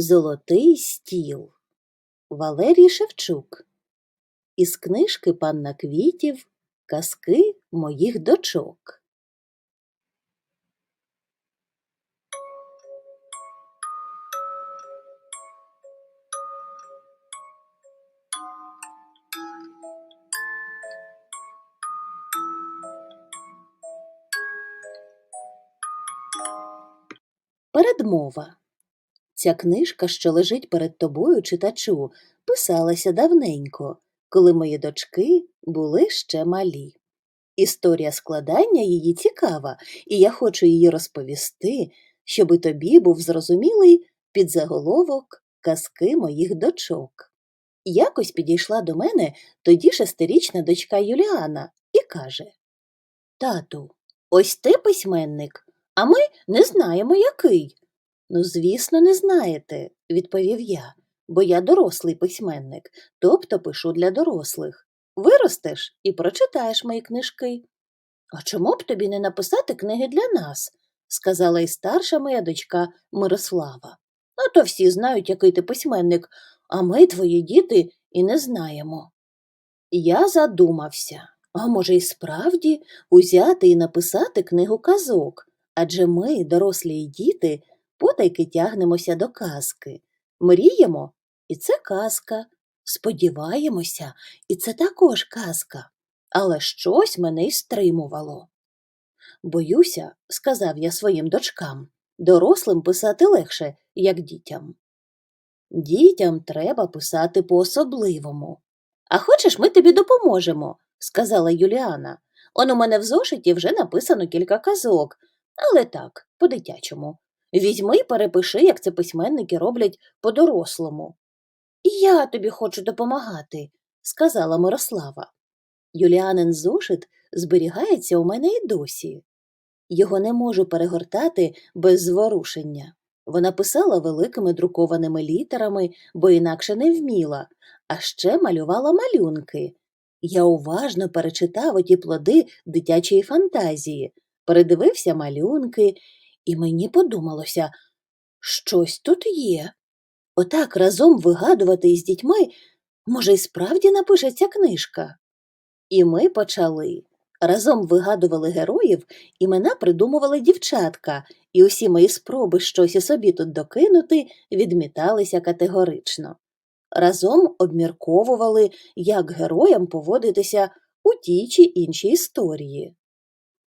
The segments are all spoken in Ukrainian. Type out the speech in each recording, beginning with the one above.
Золотий стіл. Валерій Шевчук. Із книжки Панна Квітів Казки моїх дочок. Передмова Ця книжка, що лежить перед тобою, читачу, писалася давненько, коли мої дочки були ще малі. Історія складання її цікава, і я хочу її розповісти, щоби тобі був зрозумілий підзаголовок казки моїх дочок. Якось підійшла до мене тоді шестирічна дочка Юліана і каже Тату, ось ти письменник, а ми не знаємо, який. Ну, звісно, не знаєте, відповів я, бо я дорослий письменник, тобто пишу для дорослих. Виростеш і прочитаєш мої книжки. А чому б тобі не написати книги для нас? сказала і старша моя дочка Мирослава. А то всі знають, який ти письменник, а ми, твої діти, і не знаємо. Я задумався, а може, й справді узяти і написати книгу казок, адже ми, дорослі й діти, потайки тягнемося до казки. Мріємо, і це казка. Сподіваємося, і це також казка. Але щось мене й стримувало. Боюся, сказав я своїм дочкам, дорослим писати легше, як дітям. Дітям треба писати по-особливому. А хочеш, ми тобі допоможемо, сказала Юліана. Он у мене в зошиті вже написано кілька казок, але так, по-дитячому. Візьми й перепиши, як це письменники роблять по-дорослому. Я тобі хочу допомагати, сказала Мирослава. Юліанин зошит зберігається у мене й досі. Його не можу перегортати без зворушення. Вона писала великими друкованими літерами, бо інакше не вміла, а ще малювала малюнки. Я уважно перечитав оті плоди дитячої фантазії, передивився малюнки, і мені подумалося, щось тут є. Отак разом вигадувати із дітьми, може, й справді напишеться книжка. І ми почали. Разом вигадували героїв, імена придумували дівчатка, і усі мої спроби щось і собі тут докинути відміталися категорично. Разом обмірковували, як героям поводитися у тій чи іншій історії.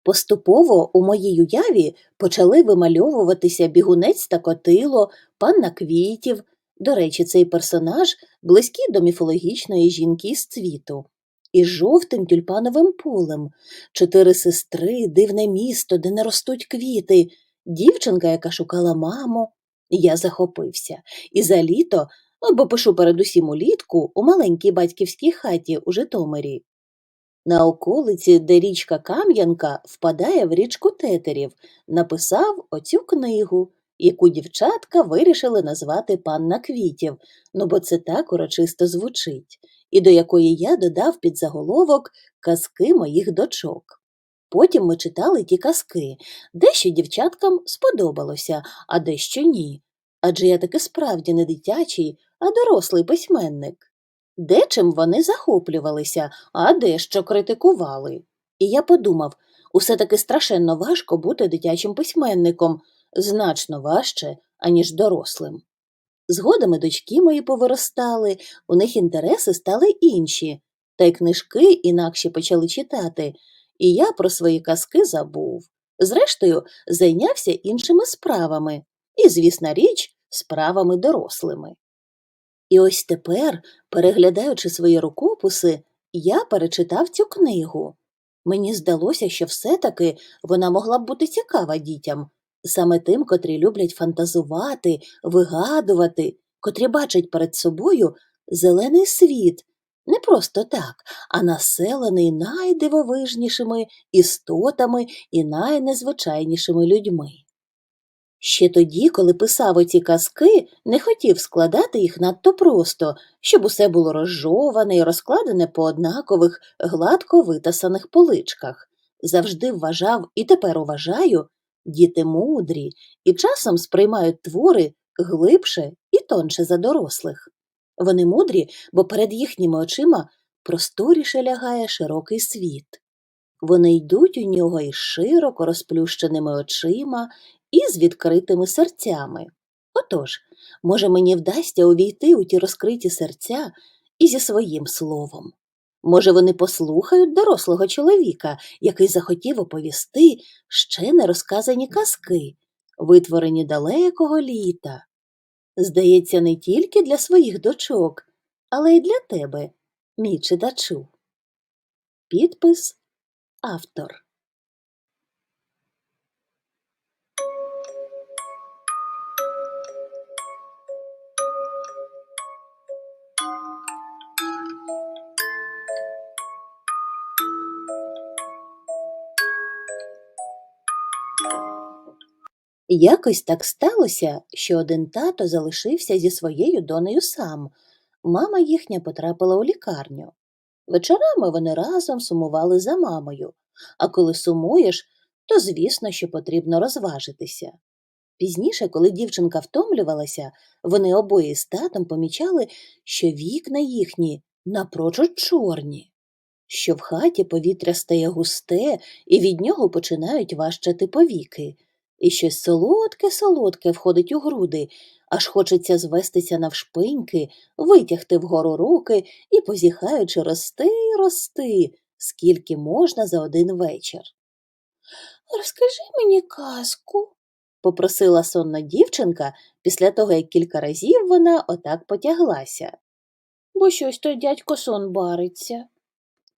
Поступово у моїй уяві почали вимальовуватися бігунець та котило, панна квітів. До речі, цей персонаж близький до міфологічної жінки з цвіту, із жовтим тюльпановим полем, чотири сестри, дивне місто, де не ростуть квіти, дівчинка, яка шукала маму. Я захопився, і за літо, бо пишу передусім улітку, у маленькій батьківській хаті у Житомирі. На околиці, де річка Кам'янка впадає в річку Тетерів, написав оцю книгу, яку дівчатка вирішили назвати Панна Квітів, ну бо це так урочисто звучить, і до якої я додав під заголовок казки моїх дочок. Потім ми читали ті казки, дещо дівчаткам сподобалося, а дещо ні. Адже я таки справді не дитячий, а дорослий письменник. Дечим вони захоплювалися, а дещо критикували. І я подумав, усе таки страшенно важко бути дитячим письменником, значно важче, аніж дорослим. Згодами дочки мої повиростали, у них інтереси стали інші, та й книжки інакше почали читати, і я про свої казки забув. Зрештою, зайнявся іншими справами і, звісна річ, справами дорослими. І ось тепер, переглядаючи свої рукописи, я перечитав цю книгу. Мені здалося, що все-таки вона могла б бути цікава дітям, саме тим, котрі люблять фантазувати, вигадувати, котрі бачать перед собою зелений світ, не просто так, а населений найдивовижнішими істотами і найнезвичайнішими людьми. Ще тоді, коли писав оці казки, не хотів складати їх надто просто, щоб усе було розжоване і розкладене по однакових, гладко витасаних поличках. Завжди вважав і тепер уважаю, діти мудрі і часом сприймають твори глибше і тонше за дорослих. Вони мудрі, бо перед їхніми очима просторіше лягає широкий світ. Вони йдуть у нього із широко розплющеними очима і з відкритими серцями. Отож, може, мені вдасться увійти у ті розкриті серця і зі своїм словом. Може, вони послухають дорослого чоловіка, який захотів оповісти ще не розказані казки, витворені далекого літа. Здається, не тільки для своїх дочок, але й для тебе, мій читачу. Підпис Автор Якось так сталося, що один тато залишився зі своєю донею сам. Мама їхня потрапила у лікарню. Вечорами вони разом сумували за мамою, а коли сумуєш, то звісно, що потрібно розважитися. Пізніше, коли дівчинка втомлювалася, вони обоє з татом помічали, що вікна їхні напрочуд чорні, що в хаті повітря стає густе, і від нього починають важчати повіки, і щось солодке-солодке входить у груди, аж хочеться звестися навшпиньки, витягти вгору руки і, позіхаючи, рости, рости, скільки можна за один вечір. Розкажи мені казку, попросила сонна дівчинка після того, як кілька разів вона отак потяглася. Бо щось той дядько сон бариться.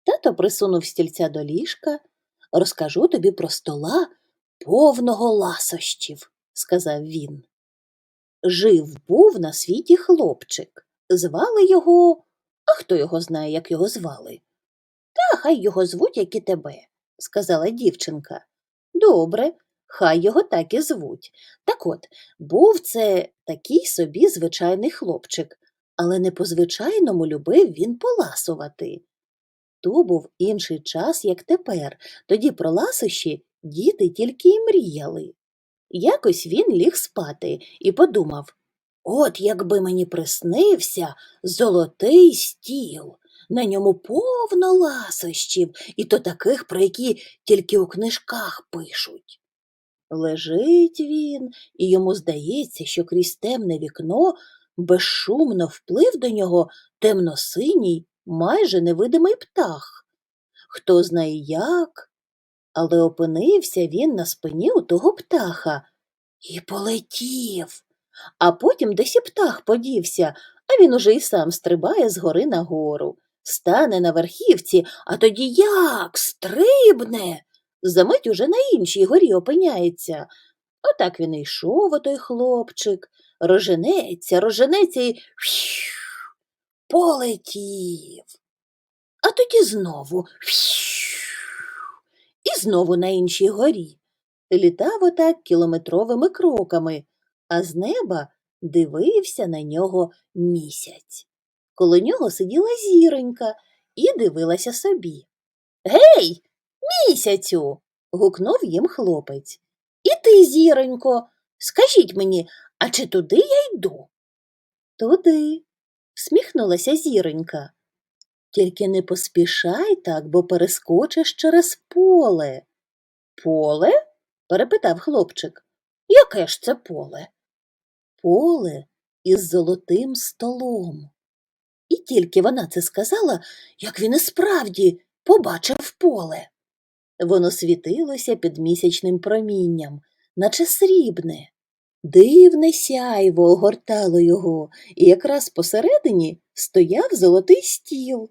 Тато присунув стільця до ліжка. Розкажу тобі про стола повного ласощів, сказав він. Жив був на світі хлопчик. Звали його, а хто його знає, як його звали? Та хай його звуть, як і тебе, сказала дівчинка. Добре, хай його так і звуть. Так от, був це такий собі звичайний хлопчик, але не по-звичайному любив він поласувати. То був інший час, як тепер, тоді про ласощі діти тільки й мріяли. Якось він ліг спати і подумав От якби мені приснився золотий стіл, на ньому повно ласощів, і то таких, про які тільки у книжках пишуть. Лежить він, і йому здається, що крізь темне вікно безшумно вплив до нього темно-синій, майже невидимий птах. Хто знає як, але опинився він на спині у того птаха і полетів. А потім десь і птах подівся, а він уже й сам стрибає з гори на гору. Стане на верхівці, а тоді як стрибне. Замить уже на іншій горі опиняється. Отак він і йшов, отой хлопчик, роженеться, роженеться і полетів. А тоді знову знову на іншій горі. Літав отак кілометровими кроками, а з неба дивився на нього місяць. Коло нього сиділа зіронька і дивилася собі. Гей, місяцю. гукнув їм хлопець. І ти, зіронько, скажіть мені, а чи туди я йду? Туди, всміхнулася зіронька. Тільки не поспішай так, бо перескочиш через поле. Поле? перепитав хлопчик. Яке ж це поле? Поле із золотим столом. І тільки вона це сказала, як він і справді побачив поле. Воно світилося під місячним промінням, наче срібне. Дивне сяйво огортало його, і якраз посередині стояв золотий стіл.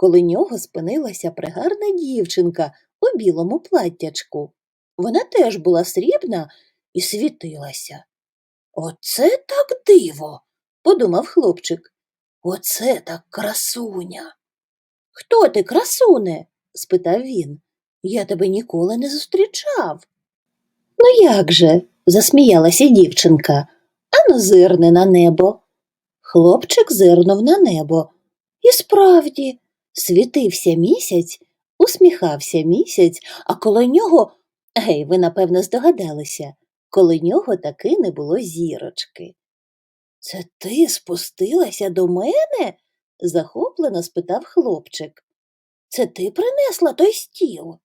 Коло нього спинилася пригарна дівчинка у білому платтячку. Вона теж була срібна і світилася. Оце так диво, подумав хлопчик. Оце так красуня. Хто ти, красуне? спитав він. Я тебе ніколи не зустрічав. Ну як же? засміялася дівчинка. Ану, зирни на небо. Хлопчик зирнув на небо. І справді, світився місяць, усміхався місяць, а коло нього, гей, ви, напевно, здогадалися, коло нього таки не було зірочки. Це ти спустилася до мене? захоплено спитав хлопчик. Це ти принесла той стіл?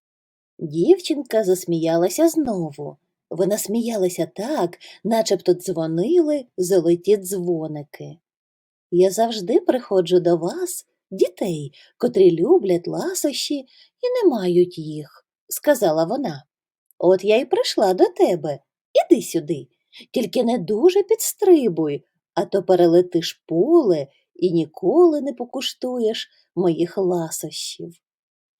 Дівчинка засміялася знову. Вона сміялася так, начебто дзвонили золоті дзвоники. Я завжди приходжу до вас, дітей, котрі люблять ласощі і не мають їх, сказала вона. От я й прийшла до тебе. Іди сюди, тільки не дуже підстрибуй, а то перелетиш поле і ніколи не покуштуєш моїх ласощів.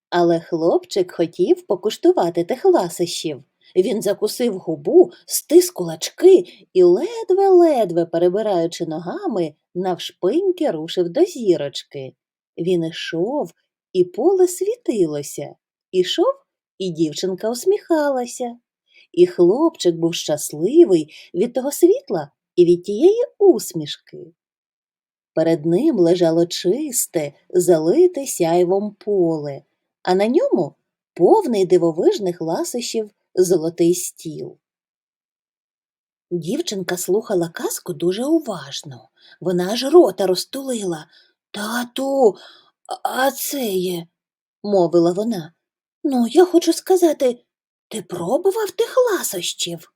Але хлопчик хотів покуштувати тих ласощів. Він закусив губу, стис кулачки і, ледве-ледве перебираючи ногами, навшпиньки рушив до зірочки. Він ішов, і поле світилося. Ішов, і дівчинка усміхалася. І хлопчик був щасливий від того світла і від тієї усмішки. Перед ним лежало чисте, залите сяйвом поле, а на ньому повний дивовижних ласощів золотий стіл. Дівчинка слухала казку дуже уважно. Вона аж рота розтулила. Тату, а це є, мовила вона. Ну, я хочу сказати, ти пробував тих ласощів?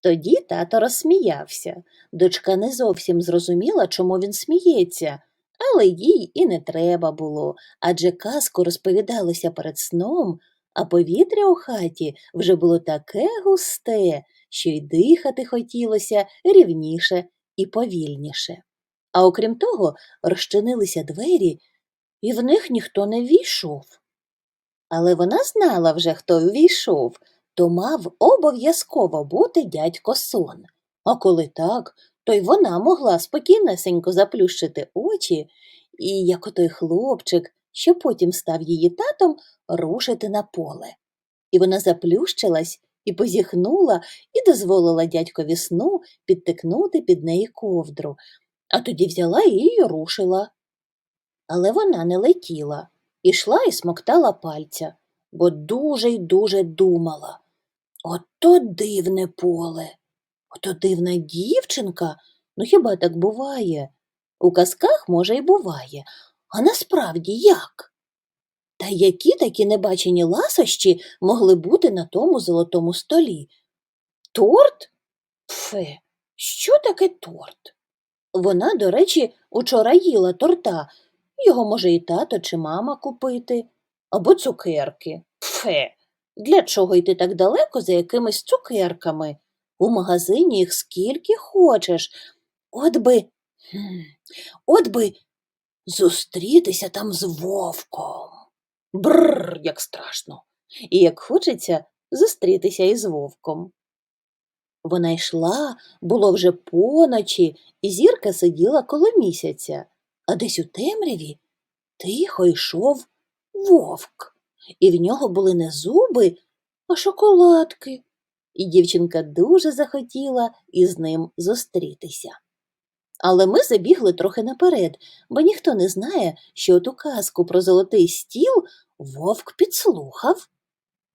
Тоді тато розсміявся. Дочка не зовсім зрозуміла, чому він сміється, але їй і не треба було, адже казку розповідалося перед сном, а повітря у хаті вже було таке густе, що й дихати хотілося рівніше і повільніше. А окрім того, розчинилися двері, і в них ніхто не війшов. Але вона знала вже, хто ввійшов, то мав обов'язково бути дядько сон. А коли так, то й вона могла спокійнесенько заплющити очі і, як отой хлопчик, що потім став її татом, рушити на поле. І вона заплющилась і позіхнула і дозволила дядькові сну підтикнути під неї ковдру, а тоді взяла її й рушила. Але вона не летіла, ішла і смоктала пальця, бо дуже й дуже думала. Ото дивне поле, ото дивна дівчинка. Ну хіба так буває? У казках, може, й буває, а насправді як? Та які такі небачені ласощі могли бути на тому золотому столі? Торт? Фе, що таке торт? Вона, до речі, учора їла торта. Його може і тато чи мама купити. Або цукерки. Фе, для чого йти так далеко за якимись цукерками? У магазині їх скільки хочеш. От би, от би зустрітися там з вовком. Бррр, як страшно. І як хочеться зустрітися із вовком. Вона йшла, було вже поночі, і зірка сиділа коло місяця, а десь у темряві тихо йшов вовк, і в нього були не зуби, а шоколадки. І дівчинка дуже захотіла із ним зустрітися. Але ми забігли трохи наперед, бо ніхто не знає, що ту казку про золотий стіл вовк підслухав,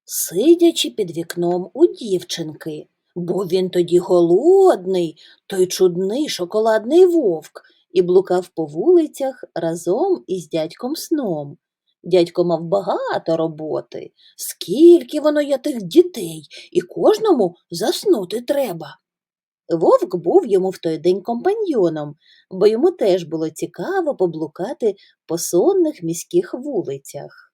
сидячи під вікном у дівчинки, бо він тоді голодний, той чудний шоколадний вовк, і блукав по вулицях разом із дядьком сном. Дядько мав багато роботи. Скільки воно є тих дітей, і кожному заснути треба. Вовк був йому в той день компаньйоном, бо йому теж було цікаво поблукати по сонних міських вулицях.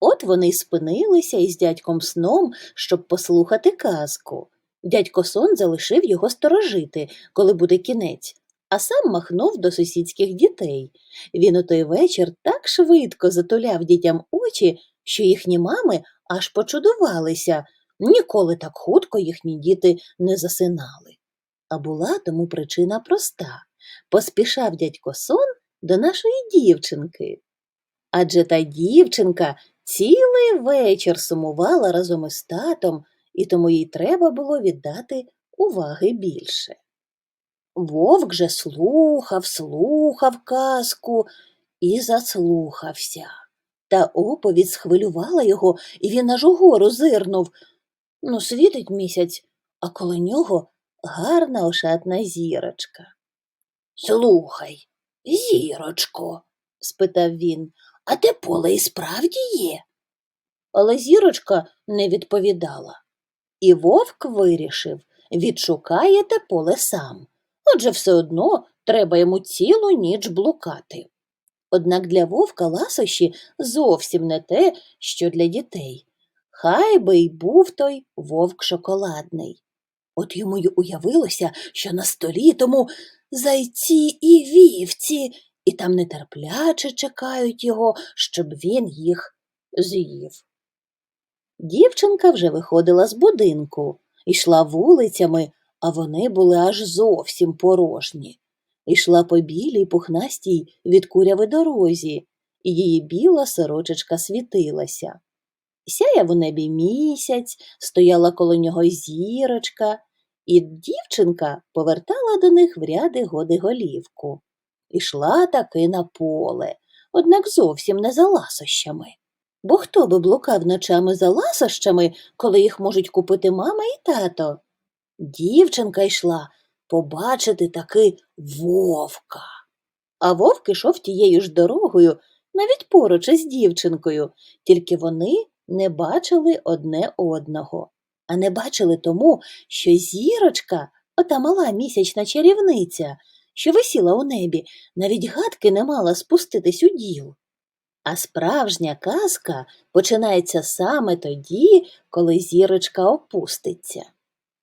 От вони й спинилися із дядьком сном, щоб послухати казку. Дядько сон залишив його сторожити, коли буде кінець, а сам махнув до сусідських дітей. Він у той вечір так швидко затуляв дітям очі, що їхні мами аж почудувалися. Ніколи так хутко їхні діти не засинали. А була тому причина проста поспішав дядько сон до нашої дівчинки. Адже та дівчинка цілий вечір сумувала разом із татом, і тому їй треба було віддати уваги більше. Вовк же слухав, слухав казку і заслухався. Та оповідь схвилювала його, і він аж угору зирнув. Ну, світить місяць, а коло нього гарна ошатна зірочка. Слухай, зірочко, спитав він, а те поле і справді є? Але зірочка не відповідала. І вовк вирішив, відшукає те поле сам. Отже, все одно треба йому цілу ніч блукати. Однак для вовка ласощі зовсім не те, що для дітей. Хай би й був той вовк шоколадний. От йому й уявилося, що на столі тому зайці і вівці, і там нетерпляче чекають його, щоб він їх з'їв. Дівчинка вже виходила з будинку, йшла вулицями, а вони були аж зовсім порожні. Йшла по білій пухнастій від куряви дорозі, і її біла сорочечка світилася. Сяяв у небі місяць, стояла коло нього зірочка, і дівчинка повертала до них в ряди годи голівку. Ішла таки на поле, однак зовсім не за ласощами. Бо хто би блукав ночами за ласощами, коли їх можуть купити мама і тато? Дівчинка йшла побачити таки вовка. А вовк ішов тією ж дорогою, навіть поруч із дівчинкою, тільки вони не бачили одне одного. А не бачили тому, що зірочка, ота мала місячна чарівниця, що висіла у небі, навіть гадки не мала спуститись у діл. А справжня казка починається саме тоді, коли зірочка опуститься.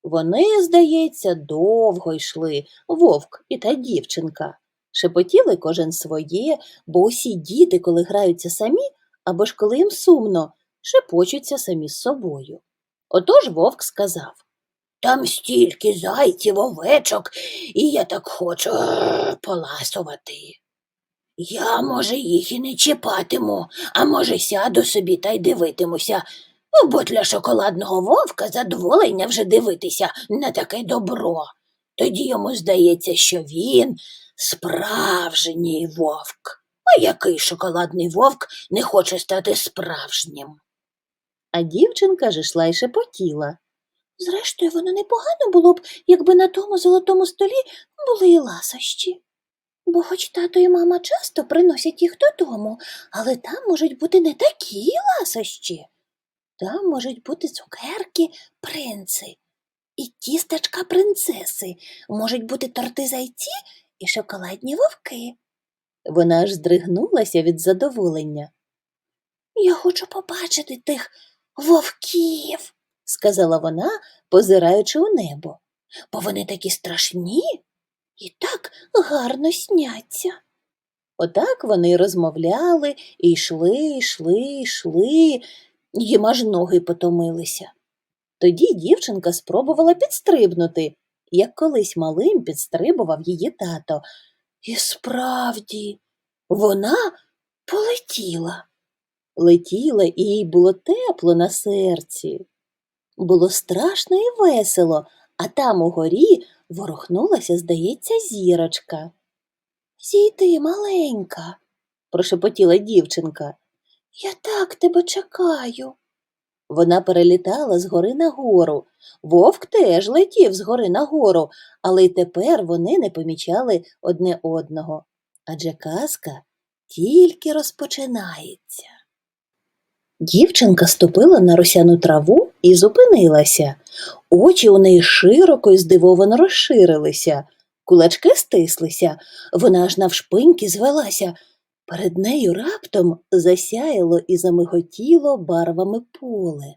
Вони, здається, довго йшли, вовк і та дівчинка. Шепотіли кожен своє, бо усі діти, коли граються самі, або ж коли їм сумно, шепочуться самі з собою. Отож вовк сказав Там стільки зайців, овечок, і я так хочу е, поласувати. Я, може, їх і не чіпатиму, а може, сяду собі та й дивитимуся, бо для шоколадного вовка задоволення вже дивитися на таке добро. Тоді йому здається, що він справжній вовк. А який шоколадний вовк не хоче стати справжнім? А дівчинка ж йшла й шепотіла. Зрештою, воно непогано було б, якби на тому золотому столі були і ласощі. Бо хоч тато і мама часто приносять їх додому, але там можуть бути не такі ласощі. Там можуть бути цукерки принци і тістечка принцеси, можуть бути торти зайці і шоколадні вовки. Вона аж здригнулася від задоволення. Я хочу побачити тих вовків, сказала вона, позираючи у небо, бо вони такі страшні і так гарно сняться. Отак вони розмовляли і йшли, йшли, йшли, їм аж ноги потомилися. Тоді дівчинка спробувала підстрибнути, як колись малим підстрибував її тато. І справді, вона полетіла. Летіла, і їй було тепло на серці. Було страшно і весело, а там угорі ворухнулася, здається, зірочка. Зійди, маленька, прошепотіла дівчинка. Я так тебе чекаю. Вона перелітала з гори на гору. Вовк теж летів з гори на гору, але й тепер вони не помічали одне одного. Адже казка тільки розпочинається. Дівчинка ступила на росяну траву і зупинилася. Очі у неї широко і здивовано розширилися, кулачки стислися, вона аж навшпиньки звелася. Перед нею раптом засяяло і замиготіло барвами поле.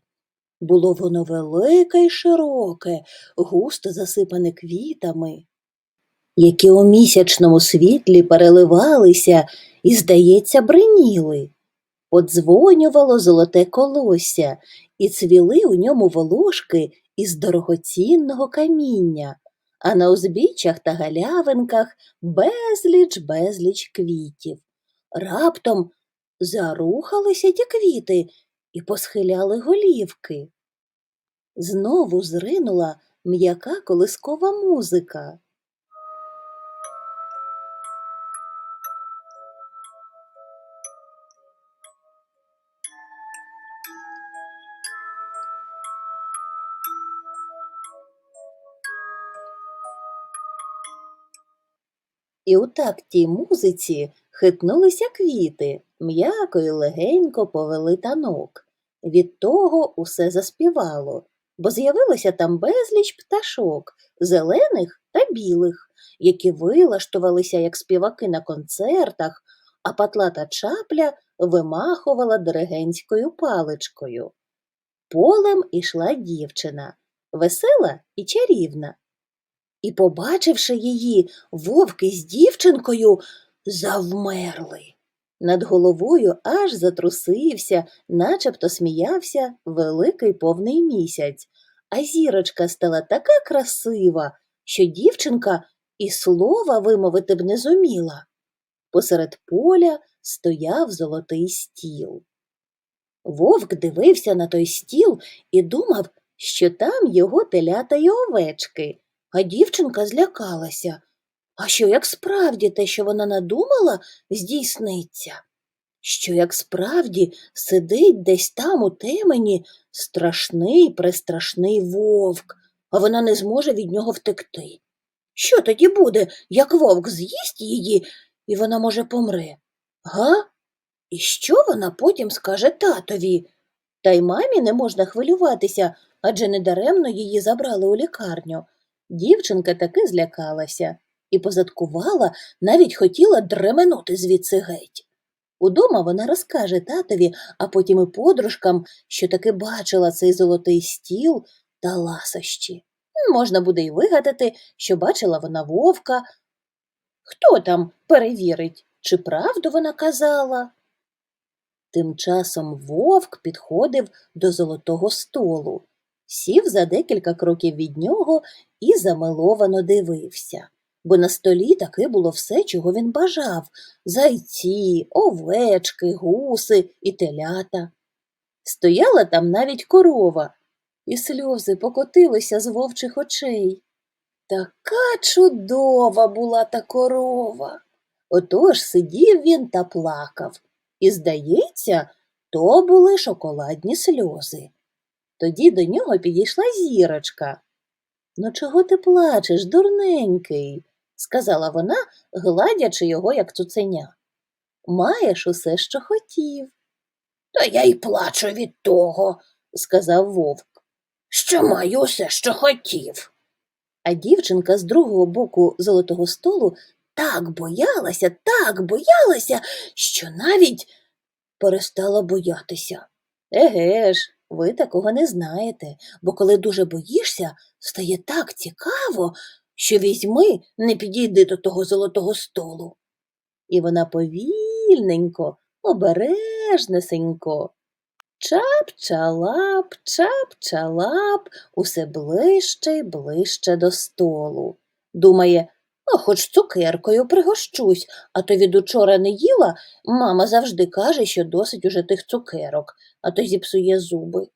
Було воно велике й широке, густо засипане квітами, які у місячному світлі переливалися і, здається, бриніли. Подзвонювало золоте колосся, і цвіли у ньому волошки із дорогоцінного каміння, а на узбіччях та галявинках безліч безліч квітів. Раптом зарухалися ті квіти і посхиляли голівки. Знову зринула м'яка колискова музика. І у тактій музиці хитнулися квіти, м'яко й легенько повели танок. Від того усе заспівало, бо з'явилося там безліч пташок, зелених та білих, які вилаштувалися як співаки на концертах, а патлата чапля вимахувала диригентською паличкою. Полем ішла дівчина, весела і чарівна. І, побачивши її, вовки з дівчинкою завмерли. Над головою аж затрусився, начебто сміявся великий повний місяць, а зірочка стала така красива, що дівчинка і слова вимовити б не зуміла. Посеред поля стояв золотий стіл. Вовк дивився на той стіл і думав, що там його телята й овечки, а дівчинка злякалася. А що як справді те, що вона надумала, здійсниться? Що як справді сидить десь там у темені страшний престрашний вовк, а вона не зможе від нього втекти? Що тоді буде, як вовк з'їсть її, і вона може помре? Га? І що вона потім скаже татові? Та й мамі не можна хвилюватися, адже недаремно її забрали у лікарню. Дівчинка таки злякалася і позадкувала, навіть хотіла дременути звідси геть. Удома вона розкаже татові, а потім і подружкам, що таки бачила цей золотий стіл та ласощі. Можна буде й вигадати, що бачила вона вовка. Хто там перевірить, чи правду вона казала? Тим часом вовк підходив до золотого столу, сів за декілька кроків від нього і замиловано дивився, бо на столі таки було все, чого він бажав зайці, овечки, гуси і телята. Стояла там навіть корова, і сльози покотилися з вовчих очей. Така чудова була та корова. Отож сидів він та плакав. І, здається, то були шоколадні сльози. Тоді до нього підійшла зірочка. Ну, чого ти плачеш, дурненький? сказала вона, гладячи його, як цуценя. Маєш усе, що хотів. Та я й плачу від того, сказав вовк, що маю усе, що хотів. А дівчинка з другого боку золотого столу так боялася, так боялася, що навіть перестала боятися. Еге ж, ви такого не знаєте, бо коли дуже боїшся, стає так цікаво, що візьми, не підійди до того золотого столу. І вона повільненько, обережнесенько. Чап-чалап, чап-чалап, усе ближче й ближче до столу. Думає, а хоч цукеркою пригощусь, а то від учора не їла, мама завжди каже, що досить уже тих цукерок, а то зіпсує зуби.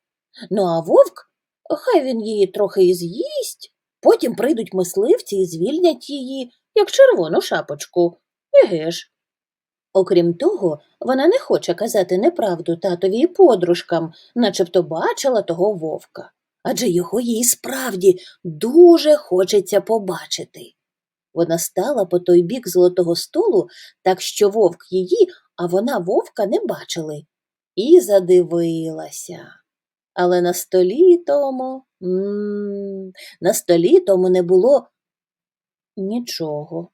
Ну, а вовк, хай він її трохи і з'їсть, потім прийдуть мисливці і звільнять її, як червону шапочку. Еге ж. Окрім того, вона не хоче казати неправду татові і подружкам, начебто бачила того вовка, адже його їй справді дуже хочеться побачити. Вона стала по той бік золотого столу, так що вовк її, а вона вовка не бачили, і задивилася. Але на столі тому, м на столі тому не було нічого.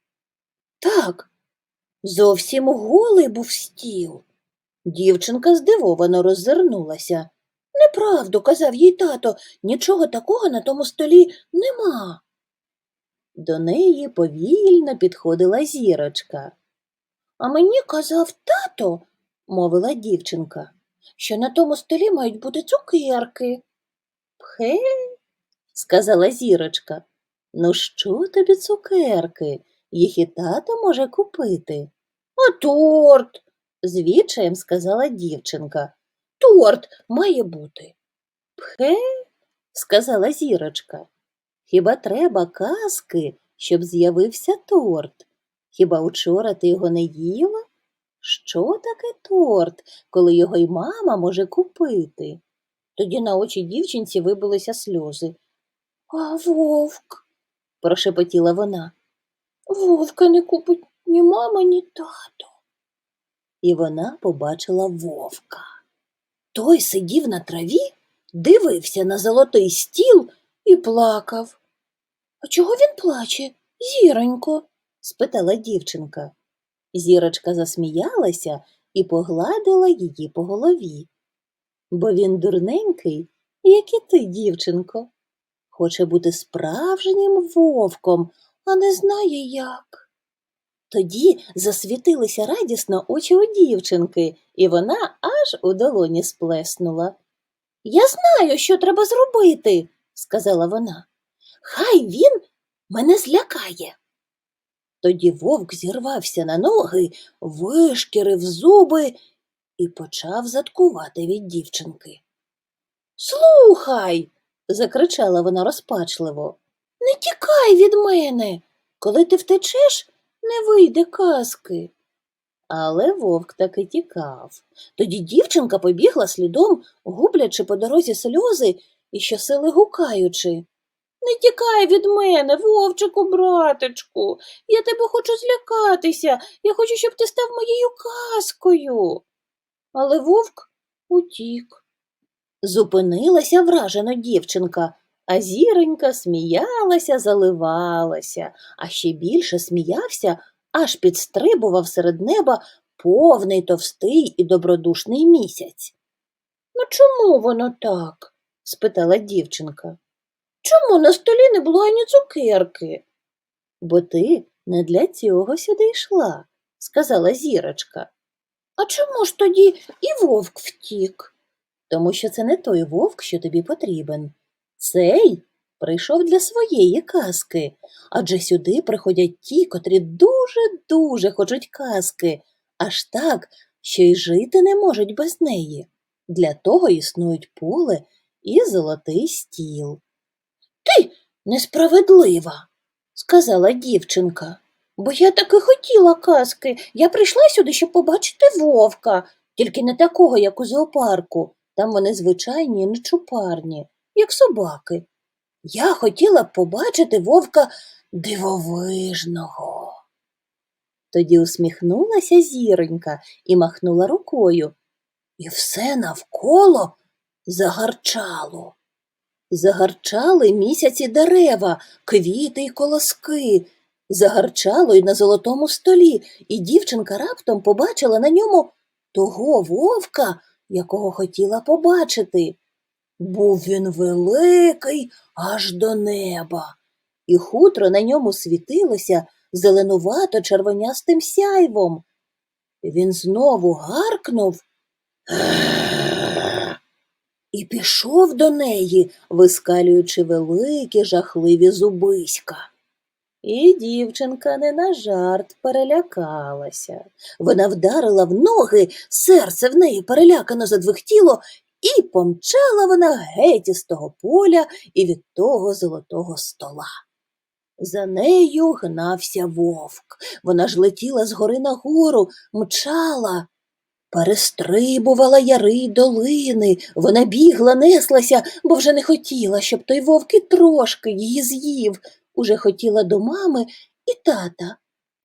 Так, зовсім голий був стіл. Дівчинка здивовано роззирнулася. Неправду, казав їй тато, нічого такого на тому столі нема. До неї повільно підходила зірочка. А мені казав тато, мовила дівчинка, що на тому столі мають бути цукерки. Пхе, сказала зірочка. Ну, що тобі цукерки? Їх і тато може купити. А торт, з відчаєм сказала дівчинка. Торт має бути. Пхе, сказала зірочка. Хіба треба казки, щоб з'явився торт? Хіба учора ти його не їла? Що таке торт, коли його й мама може купити? Тоді на очі дівчинці вибилися сльози. А вовк, прошепотіла вона. Вовка не купить ні мама, ні тато. І вона побачила вовка. Той сидів на траві, дивився на золотий стіл і плакав. А чого він плаче, зіронько? спитала дівчинка. Зірочка засміялася і погладила її по голові. Бо він дурненький, як і ти, дівчинко. Хоче бути справжнім вовком, а не знає як. Тоді засвітилися радісно очі у дівчинки, і вона аж у долоні сплеснула. Я знаю, що треба зробити, сказала вона. Хай він мене злякає. Тоді вовк зірвався на ноги, вишкірив зуби і почав заткувати від дівчинки. Слухай, закричала вона розпачливо, не тікай від мене. Коли ти втечеш, не вийде казки. Але вовк таки тікав. Тоді дівчинка побігла слідом, гублячи по дорозі сльози і щосили гукаючи. Не тікай від мене, вовчику, братечку. Я тебе хочу злякатися. Я хочу, щоб ти став моєю казкою. Але вовк утік. Зупинилася вражена дівчинка, а зіронька сміялася, заливалася, а ще більше сміявся, аж підстрибував серед неба повний товстий і добродушний місяць. Ну чому воно так? спитала дівчинка. Чому на столі не було ані цукерки? Бо ти не для цього сюди йшла, сказала зірочка. А чому ж тоді і вовк втік? Тому що це не той вовк, що тобі потрібен. Цей прийшов для своєї казки, адже сюди приходять ті, котрі дуже-дуже хочуть казки, аж так, що й жити не можуть без неї. Для того існують поле і золотий стіл. Ти несправедлива, сказала дівчинка. Бо я таки хотіла казки. Я прийшла сюди, щоб побачити вовка, тільки не такого, як у зоопарку. Там вони звичайні нечупарні, як собаки. Я хотіла б побачити вовка дивовижного. Тоді усміхнулася зіронька і махнула рукою, і все навколо загарчало. Загарчали місяці дерева, квіти й колоски. Загарчало й на золотому столі, і дівчинка раптом побачила на ньому того вовка, якого хотіла побачити. Був він великий аж до неба, і хутро на ньому світилося зеленувато червонястим сяйвом. Він знову гаркнув і пішов до неї, вискалюючи великі жахливі зубиська. І дівчинка не на жарт перелякалася. Вона вдарила в ноги, серце в неї перелякано задвихтіло, і помчала вона геть із того поля і від того золотого стола. За нею гнався вовк. Вона ж летіла з гори на гору, мчала. Перестрибувала яри й долини, вона бігла, неслася, бо вже не хотіла, щоб той вовк і трошки її з'їв, уже хотіла до мами і тата.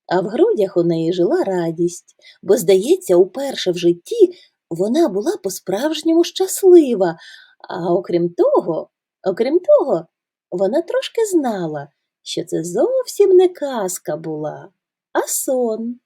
А в грудях у неї жила радість, бо, здається, уперше в житті вона була по-справжньому щаслива, а окрім того, окрім того, вона трошки знала, що це зовсім не казка була, а сон.